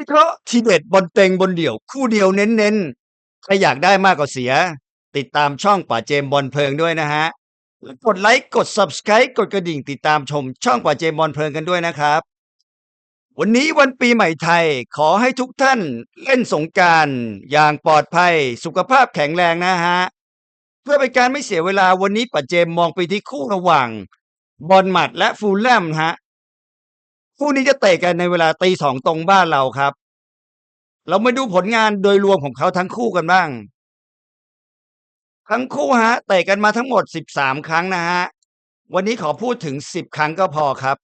วิเคราะห์ทีเด็ดบอลเต็งบนเดี่ยว คู่เดียวเน้นๆ ใครอยากได้มากกว่าเสีย ติดตามช่องป่าเจมบอลเพลิงด้วยนะฮะกดไลค์กด Subscribe กดกระดิ่งติดตามชมช่องป่าเจมบอลเพลิงกันด้วยนะครับ วันนี้วันปีใหม่ไทยขอให้ทุกท่านเล่นสงการอย่างปลอดภัย สุขภาพแข็งแรงนะฮะ เพื่อเป็นการไม่เสียเวลาวันนี้ป่าเจมมองไปที่คู่ระหว่างบอลหมัดและฟูลแลมฮะ คู่นี้จะเตะกันในเวลาตีสองตรงบ้านเราครับ เรามาดูผลงานโดยรวมของเขาทั้งคู่กันบ้าง ทั้งคู่ฮะเตะกันมาทั้งหมดสิบสามครั้งนะฮะวันนี้ขอพูดถึงสิบครั้งก็พอครับ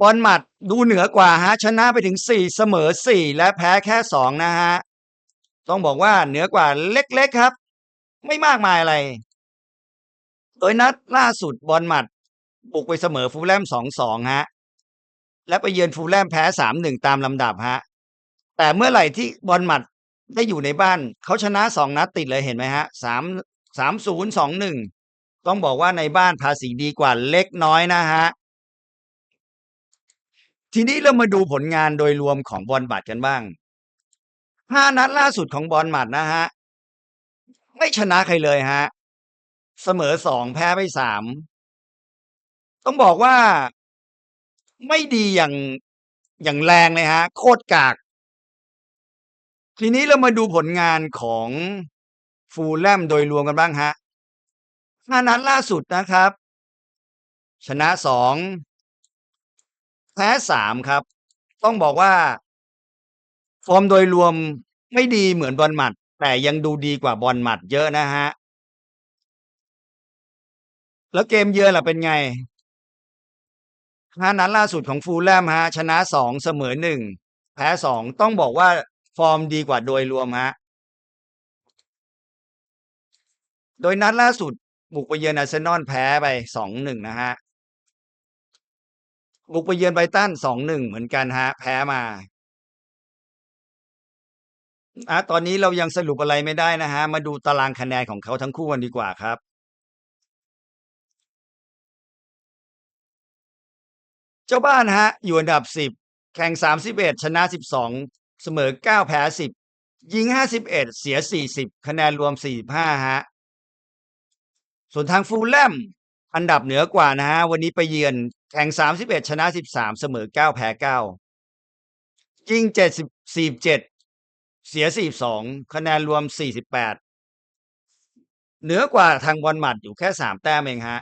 บอลหมัดดูเหนือกว่าฮะชนะไปถึงสี่เสมอสี่และแพ้แค่สองนะฮะต้องบอกว่าเหนือกว่าเล็กๆครับ ไม่มากมายอะไร โดยนัดล่าสุดบอลหมัดบุกไปเสมอฟูลแลมสองสองฮะ และไปเยือนฟูลแลมแพ้สามหนึ่งตามลำดับฮะ แต่เมื่อไหร่ที่บอลหมัดได้อยู่ในบ้าน เขาชนะสองนัดติดเลยเห็นไหมฮะสามสามศูนย์สองหนึ่งต้องบอกว่าในบ้านภาษีดีกว่าเล็กน้อยนะฮะ ทีนี้เรามาดูผลงานโดยรวมของบอลหมัดกันบ้างห้านัดล่าสุดของบอลหมัดนะฮะ ไม่ชนะใครเลยฮะ เสมอสองแพ้ไปสามต้องบอกว่า ไม่ดีอย่างอย่างแรงเลยฮะ โคตรกาก ทีนี้เรามาดูผลงานของฟูลแลมโดยรวมกันบ้างฮะห้านัดล่าสุดนะครับ ชนะสองแพ้สามครับ ต้องบอกว่า ฟอร์มโดยรวมไม่ดีเหมือนบอลหมัด แต่ยังดูดีกว่าบอลหมัดเยอะนะฮะ แล้วเกมเยือนล่ะเป็นไง ห้านัดล่าสุดของฟูลแลมฮะชนะสองเสมอหนึ่งแพ้สองต้องบอกว่าฟอร์มดีกว่าโดยรวมฮะโดยนัดล่าสุดบุกไปเยือนอาร์เซนอลแพ้ไปสองหนึ่งนะฮะบุกไปเยือนไบตันสองหนึ่งเหมือนกันฮะ แพ้มาอะตอนนี้เรายังสรุปอะไรไม่ได้นะฮะ มาดูตารางคะแนนของเขาทั้งคู่กันดีกว่าครับ เจ้าบ้านฮะ อยู่อันดับสิบแข่งสามสิบเอ็ดชนะสิบสองเสมอเก้าแพ้สิบยิงห้าสิบเอ็ดเสียสี่สิบคะแนนรวมสี่ห้าฮะ ส่วนทางฟูลแลมอันดับเหนือกว่านะฮะ วันนี้ไปเยือนแข่งสามสิบเอ็ดชนะสิบสามเสมอเก้าแพ้เก้ายิงเจ็ดสิบสี่เจ็ดเสียสี่สองคะแนนรวมสี่สิบแปดเหนือกว่าทางบอลหมัดอยู่แค่สามแต้มเองฮะ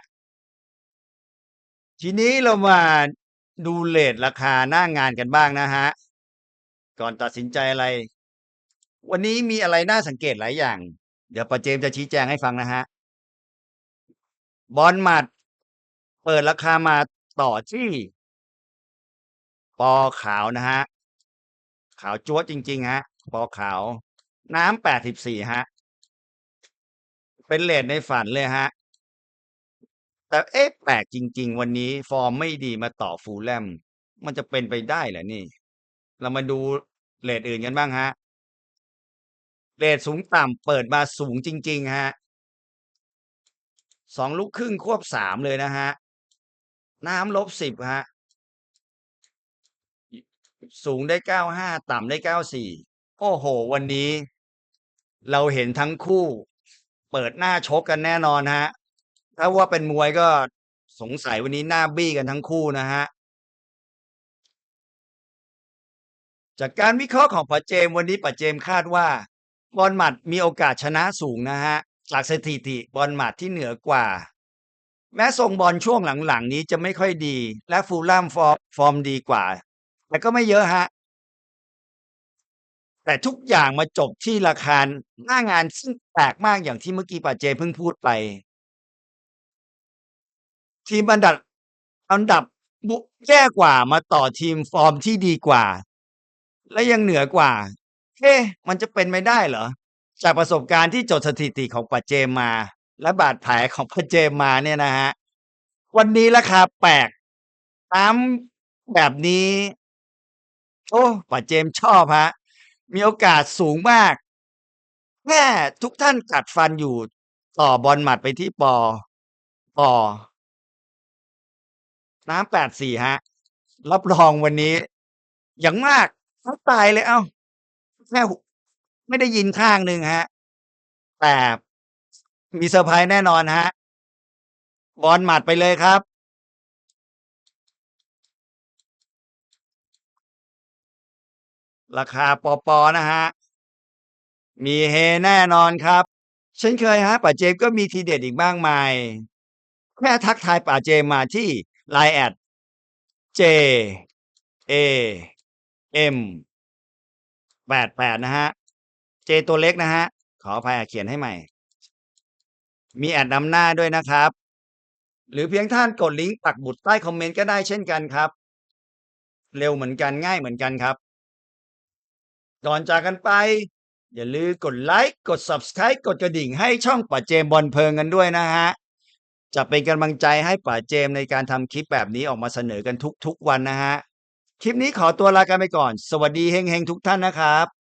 ทีนี้เรามา ดูเลทราคาหน้างานกันบ้างนะฮะ ก่อนตัดสินใจอะไร วันนี้มีอะไรน่าสังเกตหลายอย่าง เดี๋ยวประเจมส์จะชี้แจงให้ฟังนะฮะ บอลหมัด เปิดราคามาต่อที่ปอขาวนะฮะ ขาวจั๊วจริง ๆ ฮะ ปอขาว น้ำแปดสิบสี่ฮะ เป็นเลทในฝันเลยฮะ แต่เอ๊ะแปลกจริง ๆ วันนี้ฟอร์มไม่ดีมาต่อฟูลแลม มันจะเป็นไปได้เหรอนี่ เรามาดูเลทอื่นกันบ้างฮะเลทสูงต่ำเปิดมาสูงจริง ๆ ฮะสองลูกครึ่งควบสามเลยนะฮะ น้ำลบสิบฮะ สูงได้เก้าห้าต่ำได้เก้าสี่โอ้โห วันนี้ เราเห็นทั้งคู่ เปิดหน้าชกกันแน่นอนฮะ ถ้าว่าเป็นมวยก็สงสัยวันนี้หน้าบี้กันทั้งคู่นะฮะ จากการวิเคราะห์ของป๋าเจมวันนี้ป๋าเจมคาดว่า บอลหมัดมีโอกาสชนะสูงนะฮะจากสถิติบอลหมัดที่เหนือกว่า แม้ทรงบอลช่วงหลังๆ นี้จะไม่ค่อยดี และฟูลแลมฟอร์มฟอร์มดีกว่า แต่ก็ไม่เยอะฮะ แต่ทุกอย่างมาจบที่ราคาหน้างานซึ่งแปลกมากอย่างที่เมื่อกี้ป๋าเจมเพิ่งพูดไป ทีมอันดับอันดับบุแย่กว่ามาต่อทีมฟอร์มที่ดีกว่า และยังเหนือกว่าเอ๊ะมันจะเป็นไม่ได้เหรอ จากประสบการณ์ที่จดสถิติของปัจเจมมาและบาดแผลของปัจเจมมาเนี่ยนะฮะ วันนี้ราคาแปลกตามแบบนี้ โอ้ปัจเจมชอบฮะ มีโอกาสสูงมากแค่ทุกท่านกัดฟันอยู่ ต่อบอลหมัดไปที่ปอปอ น้ำแปดสี่ฮะ รับรองวันนี้ อย่างมากอ้าตายเลยอ้าแค่ไม่ได้ยินข้างหนึ่งครับแต่มีเซอร์ไพรส์แน่นอนครับอลหมัดไปเลยครับ ราคาปอๆนะครับมีเฮแน่นอนครับ เช่นเคยครับป๋าเจมก็มีทีเด็ดอีกมากมาย แค่ทักทายป๋าเจมมาที่ LINE@ JAM 88นะครับเจตัวเล็กนะครับขออภัยเขียนให้ใหม่ มีแอดนำหน้าด้วยนะครับ หรือเพียงท่านกดลิงก์ปักหมุดใต้คอมเมนต์ก็ได้เช่นกันครับ เร็วเหมือนกันง่ายเหมือนกันครับ ก่อนจากกันไป อย่าลืมกดไลก์กด Subscribe กดกระดิ่งให้ช่องป๋าเจมบอลเพลิงกันด้วยนะครับ จะเป็นกำลังใจให้ป๋าเจมในการทำคลิปแบบนี้ออกมาเสนอกันทุกๆวันนะฮะ คลิปนี้ขอตัวลากันไปก่อน สวัสดีเฮงๆทุกท่านนะครับ